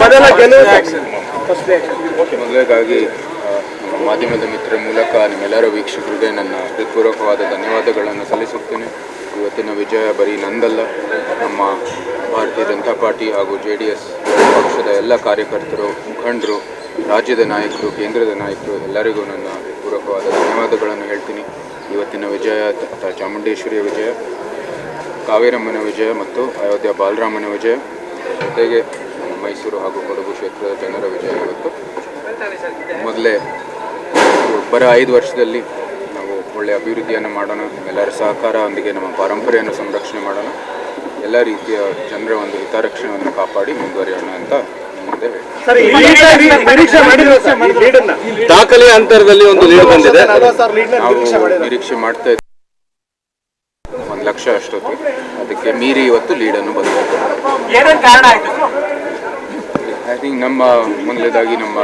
ಮೊದಲ ಗೆಲುವು ಮೊದಲನೇದಾಗಿ ನಮ್ಮ ಮಾಧ್ಯಮದ ಮಿತ್ರ ಮೂಲಕ ನಿಮ್ಮೆಲ್ಲರ ವೀಕ್ಷಕರಿಗೆ ನನ್ನ ಹೃತ್ಪೂರ್ವಕವಾದ ಧನ್ಯವಾದಗಳನ್ನು ಸಲ್ಲಿಸುತ್ತೇನೆ. ಇವತ್ತಿನ ವಿಜಯ ಬರೀ ನಂದಲ್ಲ. ನಮ್ಮ ಭಾರತೀಯ ಜನತಾ ಪಾರ್ಟಿ ಹಾಗೂ ಜೆ ಡಿ ಎಸ್ ಪಕ್ಷದ ಎಲ್ಲ ಕಾರ್ಯಕರ್ತರು ಮುಖಂಡರು ರಾಜ್ಯದ ನಾಯಕರು ಕೇಂದ್ರದ ನಾಯಕರು ಎಲ್ಲರಿಗೂ ನನ್ನ ಹೃತ್ಪೂರ್ವಕವಾದ ಧನ್ಯವಾದಗಳನ್ನು ಹೇಳ್ತೀನಿ. ಇವತ್ತಿನ ವಿಜಯ ಚಾಮುಂಡೇಶ್ವರಿಯ ವಿಜಯ ಕಾವೇರಮ್ಮನ ವಿಜಯ ಮತ್ತು ಅಯೋಧ್ಯ ಬಾಲರಾಮನ ವಿಜಯ. ಜೊತೆಗೆ ಮೈಸೂರು ಹಾಗೂ ಕೊಡಗು ಕ್ಷೇತ್ರದ ಜನರ ವಿಜಯ ಇವತ್ತು. ಮೊದಲೇ ಬರ ಐದು ವರ್ಷದಲ್ಲಿ ನಾವು ಒಳ್ಳೆಯ ಅಭಿವೃದ್ಧಿಯನ್ನು ಮಾಡೋಣ ಎಲ್ಲರ ಸಹಕಾರದೊಂದಿಗೆ ನಮ್ಮ ಪರಂಪರೆಯನ್ನು ಸಂರಕ್ಷಣೆ ಮಾಡೋಣ ಎಲ್ಲ ರೀತಿಯ ಜನರ ಒಂದು ಹಿತರಕ್ಷಣೆಯನ್ನು ಕಾಪಾಡಿ ಮುಂದುವರಿಯೋಣ ಅಂತ ಮುಂದೆ ದಾಖಲೆಯ ಅಂತರದಲ್ಲಿ ಒಂದು ಲೀಡ್ ಬಂದಿದೆ. ನಾವು ನಿರೀಕ್ಷೆ ಮಾಡ್ತಾ ಇದ್ದೀವಿ ಒಂದು ಲಕ್ಷ ಅಷ್ಟೊತ್ತು. ಅದಕ್ಕೆ ಮೀರಿ ಇವತ್ತು ಲೀಡನ್ನು ಬಂದಿದೆ ಏನೇನ್ ಕಾರಣ ಆಯ್ತು. ಐ ಥಿಂಕ್ ನಮ್ಮ ಮೊದಲನೇದಾಗಿ ನಮ್ಮ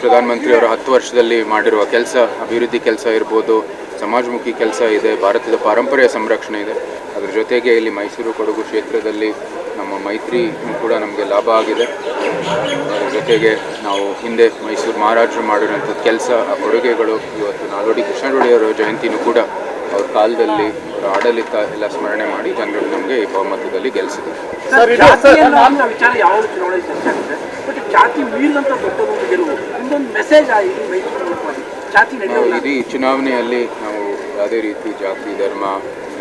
ಪ್ರಧಾನಮಂತ್ರಿಯವರ ಹತ್ತು ವರ್ಷದಲ್ಲಿ ಮಾಡಿರುವ ಕೆಲಸ, ಅಭಿವೃದ್ಧಿ ಕೆಲಸ ಇರ್ಬೋದು, ಸಮಾಜಮುಖಿ ಕೆಲಸ ಇದೆ, ಭಾರತದ ಪಾರಂಪರ್ಯ ಸಂರಕ್ಷಣೆ ಇದೆ. ಅದರ ಜೊತೆಗೆ ಇಲ್ಲಿ ಮೈಸೂರು ಕೊಡಗು ಕ್ಷೇತ್ರದಲ್ಲಿ ನಮ್ಮ ಮೈತ್ರಿ ಕೂಡ ನಮಗೆ ಲಾಭ ಆಗಿದೆ. ಅದರ ಜೊತೆಗೆ ನಾವು ಹಿಂದೆ ಮೈಸೂರು ಮಹಾರಾಜರು ಮಾಡಿರೋಂಥದ್ದು ಕೆಲಸ, ಆ ಕೊಡುಗೆಗಳು, ಇವತ್ತು ನಾಲ್ವಡಿ ಕೃಷ್ಣರುಡಿಯವರ ಜಯಂತಿನೂ ಕೂಡ ಅವ್ರ ಕಾಲದಲ್ಲಿ ಅವರ ಆಡಳಿತ ಎಲ್ಲ ಸ್ಮರಣೆ ಮಾಡಿ ಜನರು ನಮಗೆ ಈ ಬಹುಮತದಲ್ಲಿ ಗೆಲ್ಲಿಸಿದೆ ಜಾತಿ ಮೀರಿದಂತ ದೊಡ್ಡದೊಂದು ಗೆಲುವು ಮೆಸೇಜ್ ಜಾತಿ ಇಡೀ ಚುನಾವಣೆಯಲ್ಲಿ ನಾವು ಯಾವುದೇ ರೀತಿ ಜಾತಿ ಧರ್ಮ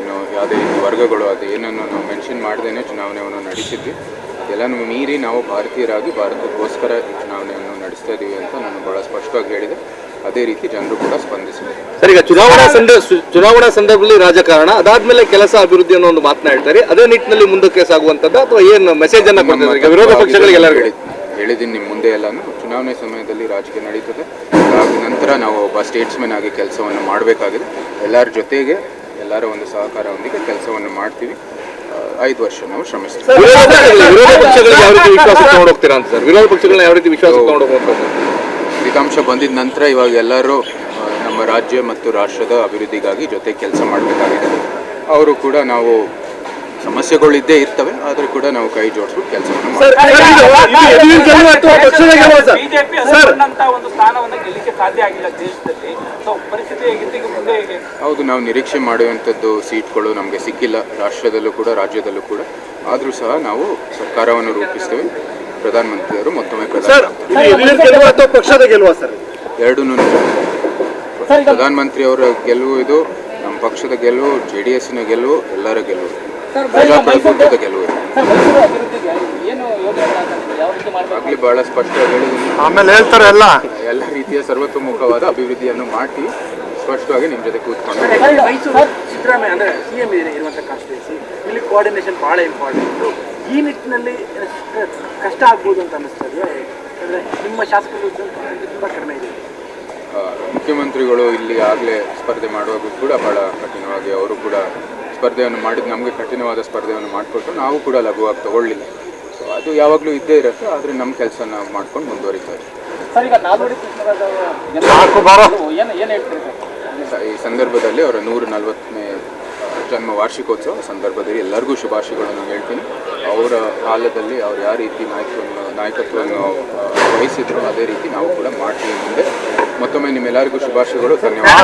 ಏನು ಯಾವುದೇ ರೀತಿ ವರ್ಗಗಳು ಅದು ಏನನ್ನು ನಾವು ಮೆನ್ಷನ್ ಮಾಡ್ದೇನೆ ಚುನಾವಣೆಯನ್ನು ನಡೆಸಿದ್ವಿ. ಅದೆಲ್ಲನೂ ಮೀರಿ ನಾವು ಭಾರತೀಯರಾಗಿ ಭಾರತಕ್ಕೋಸ್ಕರ ಈ ಚುನಾವಣೆಯನ್ನು ನಡೆಸ್ತಾ ಇದ್ದೀವಿ ಅಂತ ನಾನು ಭಾಳ ಸ್ಪಷ್ಟವಾಗಿ ಹೇಳಿದೆ. ಅದೇ ರೀತಿ ಜನರು ಕೂಡ ಸ್ಪಂದಿಸಿದ್ದಾರೆ. ಸರ್ ಈಗ ಚುನಾವಣಾ ಸಂದರ್ಭ ಚುನಾವಣಾ ಸಂದರ್ಭದಲ್ಲಿ ರಾಜಕಾರಣ ಅದಾದ್ಮೇಲೆ ಕೆಲಸ ಅಭಿವೃದ್ಧಿ ಅನ್ನೋ ಒಂದು ಮಾತನಾಡ್ತಾರೆ ಅದೇ ನಿಟ್ಟಿನಲ್ಲಿ ಮುಂದಕ್ಕೆ ಸಾಗುವಂತದ್ದು ಅಥವಾ ಏನು ಮೆಸೇಜ್ ಅನ್ನ ವಿರೋಧ ಪಕ್ಷಗಳಿಗೆ ಎಲ್ಲರಿಗೂ? ಹೇಳಿ- ಹೇಳಿದ್ದೀನಿ ನಿಮ್ಮ ಮುಂದೆ ಎಲ್ಲಾನು. ಚುನಾವಣೆ ಸಮಯದಲ್ಲಿ ರಾಜಕೀಯ ನಡೀತದೆ. ಹಾಗಾಗಿ ನಂತರ ನಾವು ಒಬ್ಬ ಸ್ಟೇಟ್ಸ್ಮನ್ ಆಗಿ ಕೆಲಸವನ್ನು ಮಾಡಬೇಕಾಗಿದೆ. ಎಲ್ಲರ ಜೊತೆಗೆ ಎಲ್ಲರ ಒಂದು ಸಹಕಾರವೊಂದಿಗೆ ಕೆಲಸವನ್ನು ಮಾಡ್ತೀವಿ. ಐದು ವರ್ಷ ನಾವು ಶ್ರಮಿಸ್ತೀವಿ. ವಿರೋಧ ಪಕ್ಷಗಳಿಗೆ ಯಾವ ರೀತಿ ವಿಶ್ವಾಸ ತಗೊಂಡು ಹೋಗ್ತೀರಾ ಅಂತ ಸರ್? ವಿರೋಧ ಪಕ್ಷಗಳನ್ನ ಯಾವ ರೀತಿ ವಿಶ್ವಾಸ ತಗೊಂಡು ಹೋಗುವಂಥದ್ದು ಫಲಿತಾಂಶ ಬಂದಿದ ನಂತರ ಇವಾಗ ಎಲ್ಲರೂ ನಮ್ಮ ರಾಜ್ಯ ಮತ್ತು ರಾಷ್ಟ್ರದ ಅಭಿವೃದ್ಧಿಗಾಗಿ ಜೊತೆ ಕೆಲಸ ಮಾಡಬೇಕಾಗಿದೆ. ಅವರು ಕೂಡ ನಾವು ಸಮಸ್ಯೆಗಳು ಇದ್ದೇ ಇರ್ತವೆ ಆದರೂ ಕೂಡ ನಾವು ಕೈ ಜೋಡಿಸ್ಬಿಟ್ಟು ಕೆಲಸ ಮಾಡ್ತೀವಿ. ಇದು ಇದು ಎದುರಿನ ಗೆಲುವು ಪಕ್ಷದ ಗೆಲುವು ಸರ್. ಬಿಜೆಪಿ ಒಂದು ಸ್ಥಾನವನ್ನ ಗೆಲ್ಲಿಕ್ಕೆ ಸಾಧ್ಯ ಆಗಿಲ್ಲ ದೇಶದಲ್ಲಿ. ಸೊ ಪರಿಸ್ಥಿತಿ ಹೇಗಿತ್ತು? ಈಗ ಮುಂದೆ ಹೇಗೆ? ಹೌದು ನಾವು ನಿರೀಕ್ಷೆ ಮಾಡುವಂಥದ್ದು ಸೀಟ್ಗಳು ನಮಗೆ ಸಿಕ್ಕಿಲ್ಲ. ರಾಷ್ಟ್ರದಲ್ಲೂ ಕೂಡ ರಾಜ್ಯದಲ್ಲೂ ಕೂಡ. ಆದರೂ ಸಹ ನಾವು ಸರ್ಕಾರವನ್ನು ರೂಪಿಸ್ತೇವೆ. ಪ್ರಧಾನಮಂತ್ರಿಯವರು ಮತ್ತೊಮ್ಮೆ ಸರ್ ಪ್ರಧಾನ ಇದು ಎದುರಿನ ಗೆಲುವು ಪಕ್ಷದ ಗೆಲುವು ಸರ್? ಎರಡೂ ಪ್ರಧಾನಮಂತ್ರಿಯವರ ಗೆಲುವು ಇದು ನಮ್ಮ ಪಕ್ಷದ ಗೆಲುವು ಜೆ ಡಿ ಎಸ್ನ ಗೆಲುವು ಎಲ್ಲರ ಗೆಲುವು. ಇದು. ಆಗ್ಲೇ ಬಹಳ ಸ್ಪಷ್ಟ ಹೇಳಿದ್ದೀನಿ. ಆಮೇಲೆ ಹೇಳ್ತಾರೆ ಎಲ್ಲ. ಎಲ್ಲ ರೀತಿಯ ಸರ್ವತೋಮುಖವಾದ ಅಭಿವೃದ್ಧಿಯನ್ನು ಮಾಡಿ ಸ್ಪಷ್ಟವಾಗಿ ನಿಮ್ಮ ಜೊತೆ ಕೂತ್ಕೊಂಡು ಮೈಸೂರು ಸಿದ್ದರಾಮಯ್ಯ ಅಂದ್ರೆ ಸಿ ಎಂ ಇರುವಂತ ಕಾನ್ಸ್ಟಿಟ್ಯೂನ್ಸಿ ಇಲ್ಲಿ ಕೋಆರ್ಡಿನೇಷನ್ ಬಹಳ ಇಂಪಾರ್ಟೆಂಟ್ ಈ ನಿಟ್ಟಿನಲ್ಲಿ ಕಷ್ಟ ಆಗ್ಬೋದು ಅಂತ ಅನಿಸ್ತದೆ ಅಂದ್ರೆ ನಿಮ್ಮ ಶಾಸಕರು ತುಂಬಾ ಕಡಿಮೆ ಇದೆ. ಮುಖ್ಯಮಂತ್ರಿಗಳು ಇಲ್ಲಿ ಆಗಲೇ ಸ್ಪರ್ಧೆ ಮಾಡುವಾಗ ಕೂಡ ಬಹಳ ಕಠಿಣವಾಗಿ ಅವರು ಕೂಡ ಸ್ಪರ್ಧೆಯನ್ನು ಮಾಡಿದ್ದು ನಮಗೆ ಕಠಿಣವಾದ ಸ್ಪರ್ಧೆಯನ್ನು ಮಾಡಿಕೊಟ್ಟು ನಾವು ಕೂಡ ಲಘುವಾಗಿ ತಗೊಳ್ಳಿಲ್ಲ ಸೊ ಅದು ಯಾವಾಗಲೂ ಇದ್ದೇ ಇರುತ್ತೆ ಆದರೆ ನಮ್ಮ ಕೆಲಸ ನಾವು ಮಾಡ್ಕೊಂಡು ಮುಂದುವರಿತಾ ಇರ್ತೀವಿ ಸರ್ ಈಗ ನಾಲ್ವಡಿ ಕೃಷ್ಣರಾಜ ಏನು ಏನು ಹೇಳ್ತೀರಿ ಸ- ಈ ಸಂದರ್ಭದಲ್ಲಿ ಅವರ ನೂರ ನಲವತ್ತನೇ ಜನ್ಮ ವಾರ್ಷಿಕೋತ್ಸವ ಸಂದರ್ಭದಲ್ಲಿ ಎಲ್ಲರಿಗೂ ಶುಭಾಶಯಗಳನ್ನು ಹೇಳ್ತೀನಿ. ಅವರ ಕಾಲದಲ್ಲಿ ಅವ್ರು ಯಾವ ರೀತಿ ನಾಯಕತ್ವವನ್ನು ನಾಯಕತ್ವವನ್ನು ವಹಿಸಿದ್ರು ಅದೇ ರೀತಿ ನಾವು ಕೂಡ ಮಾಡ್ತೀವಿ ಮುಂದೆ. ಮತ್ತೊಮ್ಮೆ ನಿಮ್ಮೆಲ್ಲರಿಗೂ ಶುಭಾಶಯಗಳು. ಧನ್ಯವಾದ